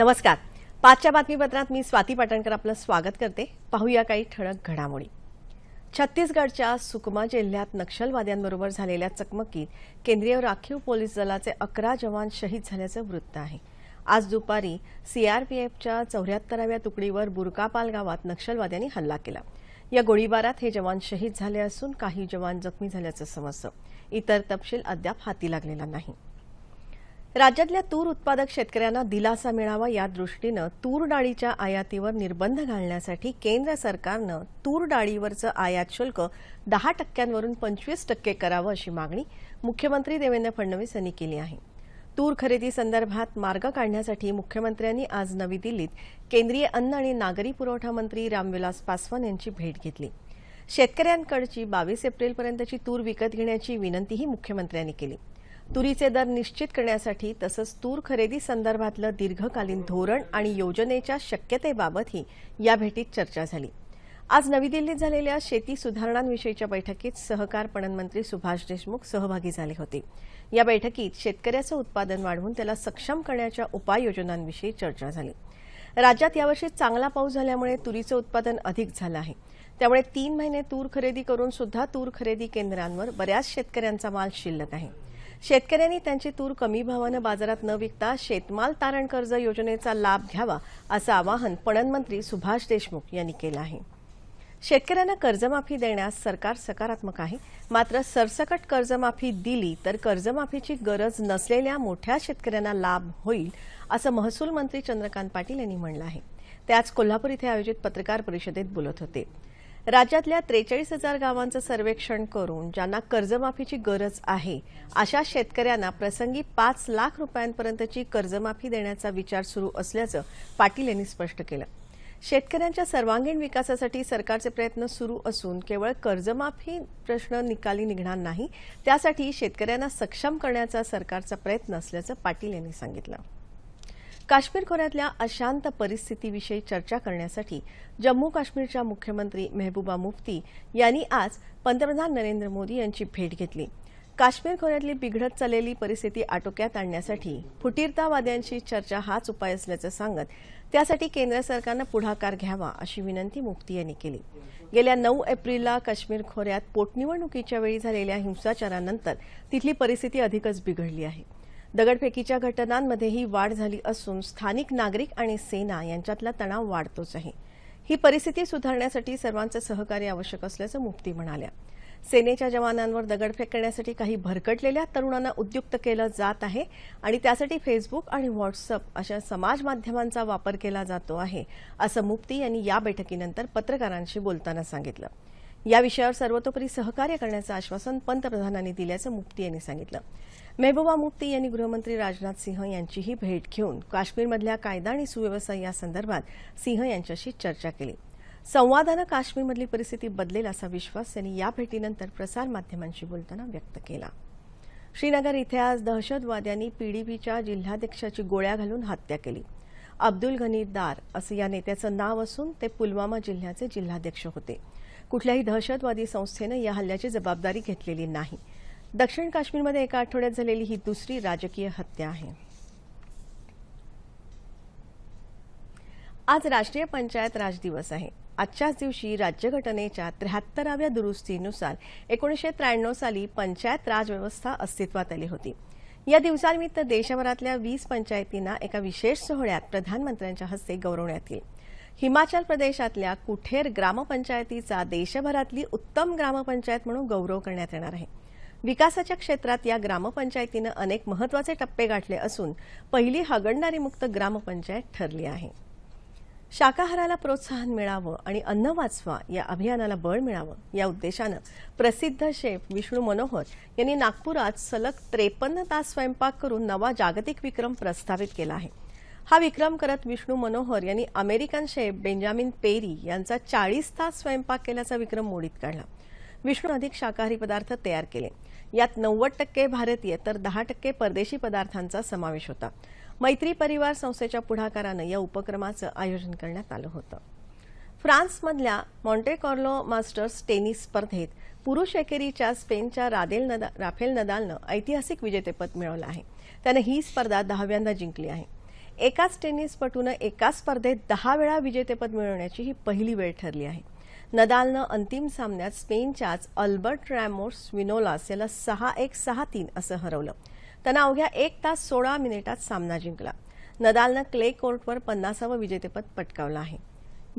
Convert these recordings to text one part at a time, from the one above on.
नमस्कार. पाचच्या बातमीपत्रात मी स्वाती पाटणकर आपलं स्वागत करते. पाहूया काही ठळक घडामोडी. छत्तीसगडच्या सुकमा जिल्ह्यात नक्षलवाद्यांबरोबर झालेल्या चकमकीत केंद्रीय राखीव पोलीस दलाचे अकरा जवान शहीद झाल्याचं वृत्त आहे. आज दुपारी सीआरपीएफच्या चौऱ्याहत्तराव्या तुकडीवर बुरकापाल गावात नक्षलवाद्यांनी हल्ला केला. या गोळीबारात हे जवान शहीद झाले असून काही जवान जखमी झाल्याचं समजतं. इतर तपशील अद्याप हाती लागलेला नाही. राज्यातल्या तूर उत्पादक शेतकऱ्यांना दिलासा मिळावा या दृष्टीनं तूर डाळीच्या आयातीवर निर्बंध घालण्यासाठी केंद्र सरकारनं तूर डाळीवरचं आयात शुल्क दहा टक्क्यांवरून पंचवीस टक्के करावं अशी मागणी मुख्यमंत्री देवेंद्र फडणवीस यांनी केली आहे. तूर खरेदी संदर्भात मार्ग काढण्यासाठी मुख्यमंत्र्यांनी आज नवी दिल्लीत केंद्रीय अन्न आणि नागरी पुरवठा मंत्री रामविलास पासवान यांची भेट घेतली. शेतकऱ्यांकडची बावीस एप्रिलपर्यंतची तूर विकत घेण्याची विनंतीही मुख्यमंत्र्यांनी केली. तुरीचे दर निश्चित करण्यासाठी तसंच तूर खरेदी संदर्भातलं दीर्घकालीन धोरण आणि योजनेच्या शक्यतेबाबतही या भेटीत चर्चा झाली. आज नवी दिल्लीत झालेल्या शेती सुधारणांविषयीच्या बैठकीत सहकार पणन मंत्री सुभाष देशमुख सहभागी झाले होते. या बैठकीत शेतकऱ्याचं उत्पादन वाढवून त्याला सक्षम करण्याच्या उपाययोजनांविषयी चर्चा झाली. राज्यात यावर्षी चांगला पाऊस झाल्यामुळे तुरीचं उत्पादन अधिक झालं आहे. त्यामुळे तीन महिने तूर खरेदी करून सुद्धा तूर खरेदी केंद्रांवर बऱ्याच शेतकऱ्यांचा माल शिल्लक आहे. शेतकऱ्यांनी त्यांची तूर कमी भावानं बाजारात न विकता शेतमाल तारण कर्ज योजनेचा लाभ घ्यावा असं आवाहन पणन मंत्री सुभाष देशमुख यांनी केलं आहे. शेतकऱ्यांना कर्जमाफी देण्यास सरकार सकारात्मक आहे. मात्र सरसकट कर्जमाफी दिली तर कर्जमाफीची गरज नसलेल्या मोठ्या शेतकऱ्यांना लाभ होईल असं महसूल मंत्री चंद्रकांत पाटील यांनी म्हणलं आहे. ते आज कोल्हापूर इथे आयोजित पत्रकार परिषदेत बोलत होते. राज्यातल्या त्रेचाळीस हजार गावांचं सर्वेक्षण करून ज्यांना कर्जमाफीची गरज आहे अशा शेतकऱ्यांना प्रसंगी पाच लाख रुपयांपर्यंतची कर्जमाफी देण्याचा विचार सुरू असल्याचं पाटील यांनी स्पष्ट केलं. शेतकऱ्यांच्या सर्वांगीण विकासासाठी सरकारचे प्रयत्न सुरू असून केवळ कर्जमाफी प्रश्न निकाली निघणार नाही त्यासाठी शेतकऱ्यांना सक्षम करण्याचा सरकारचा प्रयत्न असल्याचं पाटील यांनी सांगितलं. काश्मीर खोऱ्यातल्या अशांत परिस्थितीविषयी चर्चा करण्यासाठी जम्मू काश्मीरच्या मुख्यमंत्री मेहबूबा मुफ्ती यांनी आज पंतप्रधान नरेंद्र मोदी यांची भेट घेतली. काश्मीर खोऱ्यातली बिघडत चाललेली परिस्थिती आटोक्यात आणण्यासाठी फुटीरतावाद्यांशी चर्चा हाच उपाय असल्याचं सांगत त्यासाठी केंद्र सरकारनं पुढाकार घ्यावा अशी विनंती मुफ्ती यांनी केली. गेल्या नऊ एप्रिलला काश्मीर खोऱ्यात पोटनिवडणुकीच्या वेळी झालेल्या हिंसाचारानंतर तिथली परिस्थिती अधिकच बिघडली आहे. दगडफेकीच्या घटनांमध्येही वाढ झाली असून स्थानिक नागरिक आणि सेना यांच्यातला तणाव वाढतोच आहे ही परिस्थिती सुधारण्यासाठी सर्वांचं सहकार्य आवश्यक असल्याचं मुफ्ती म्हणाल्या. सेनेच्या जवानांवर दगडफेक करण्यासाठी काही भरकटलेल्या तरुणांना उद्युक्त केलं जात आहे आणि त्यासाठी फेसबुक आणि व्हॉट्सअप अशा समाज माध्यमांचा वापर केला जातो आहे असं मुफ्ती यांनी या बैठकीनंतर पत्रकारांशी बोलताना सांगितलं. या विषयावर सर्वतोपरी सहकार्य करण्याचं आश्वासन पंतप्रधानांनी दिल्याचं मुफ्ती यांनी सांगितलं. मेहबूबा मुफ्ती यांनी गृहमंत्री राजनाथ सिंह यांचीही भेट घेऊन काश्मीरमधल्या कायदा आणि सुव्यवस्था यासंदर्भात सिंह यांच्याशी चर्चा केली. संवादानं काश्मीरमधली परिस्थिती बदलेल असा विश्वास त्यांनी या भेटीनंतर प्रसारमाध्यमांशी बोलताना व्यक्त केला. श्रीनगर इथे आज दहशतवाद्यांनी पीडीपीच्या जिल्हाध्यक्षाची गोळ्या घालून हत्या केली. अब्दुल घनी दार असं या नेत्याचं नाव असून ते पुलवामा जिल्ह्याचे जिल्हाध्यक्ष होते. कुठल्याही दहशतवादी संस्थेनं या हल्ल्याची जबाबदारी घेतलेली नाही. दक्षिण काश्मीरमध्ये एका आठवड्यात झालेली ही दुसरी राजकीय हत्या आहे. आज राष्ट्रीय पंचायत राज दिवस आहे. आजच्याच दिवशी राज्यघटनेच्या त्र्याहत्तराव्या दुरुस्तीनुसार एकोणीसशे त्र्याण्णव साली पंचायत राज व्यवस्था अस्तित्वात आली होती. या दिवसानिमित्त देशभरातल्या वीस पंचायतींना एका विशेष सोहळ्यात प्रधानमंत्र्यांच्या हस्ते गौरवण्यात येईल. हिमाचल प्रदेशातल्या कुठेर ग्रामपंचायतीचा देशभरातली उत्तम ग्रामपंचायत म्हणून गौरव करण्यात येणार आहे. विकासाच्या क्षेत्रात या ग्रामपंचायतीनं अनेक महत्त्वाचे टप्पे गाठले असून पहिली हागणदारीमुक्त ग्रामपंचायत ठरली आहे. शाकाहाराला प्रोत्साहन मिळावं आणि अन्न वाचवा या अभियानाला बळ मिळावं या उद्देशानं प्रसिद्ध शेफ विष्णू मनोहर यांनी नागपुरात सलग त्रेपन्न तास स्वयंपाक करून नवा जागतिक विक्रम प्रस्थापित केला आहे. हा विक्रम करत विष्णू मनोहर यांनी अमेरिकन शेफ बेंजामिन पेरी यांचा चाळीस तास स्वयंपाक केल्याचा विक्रम मोडीत काढला. विष्णू अधिक शाकाहारी पदार्थ तयार केले. यात नव्वद टक्के भारतीय तर दहा टक्के परदेशी पदार्थांचा समावेश होता. मैत्री परिवार संस्थेच्या पुढाकारानं या उपक्रमाचं आयोजन करण्यात आलं होतं. फ्रान्समधल्या मॉन्टेकॉर्लो मास्टर्स टेनिस स्पर्धेत पुरुष एकेरीच्या स्पेनच्या रादेल नदा राफेल नदालनं ऐतिहासिक विजेतेपद मिळवलं आहे. त्यानं ही स्पर्धा दहाव्यांदा जिंकली आहे. एकाच टेनिसपटूनं एकाच स्पर्धेत दहा वेळा विजेतेपद मिळवण्याची ही पहिली वेळ ठरली आहे. नदालनं अंतिम सामन्यात स्पेनच्याच अल्बर्ट रॅमोस विनोलास याला सहा एक सहा तीन असं हरवलं. त्यानं अवघ्या एक तास सोळा मिनिटात सामना जिंकला. नदालनं क्ले कोर्टवर पन्नासावं विजेतेपद पटकावलं आहे.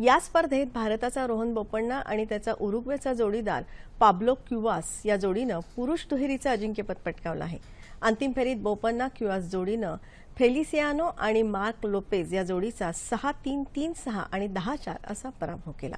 या स्पर्धेत भारताचा रोहन बोपण्णा आणि त्याचा उरुग्वेचा जोडीदार पाब्लो क्युवास या जोडीनं पुरुष दुहेरीचं अजिंक्यपद पटकावलं आहे. अंतिम फेरीत बोपन्ना क्युवास जोडीनं फेलिसियानो आणि मार्क लोपेज या जोडीचा सहा तीन तीन सहा आणि दहा चार असा पराभव केला.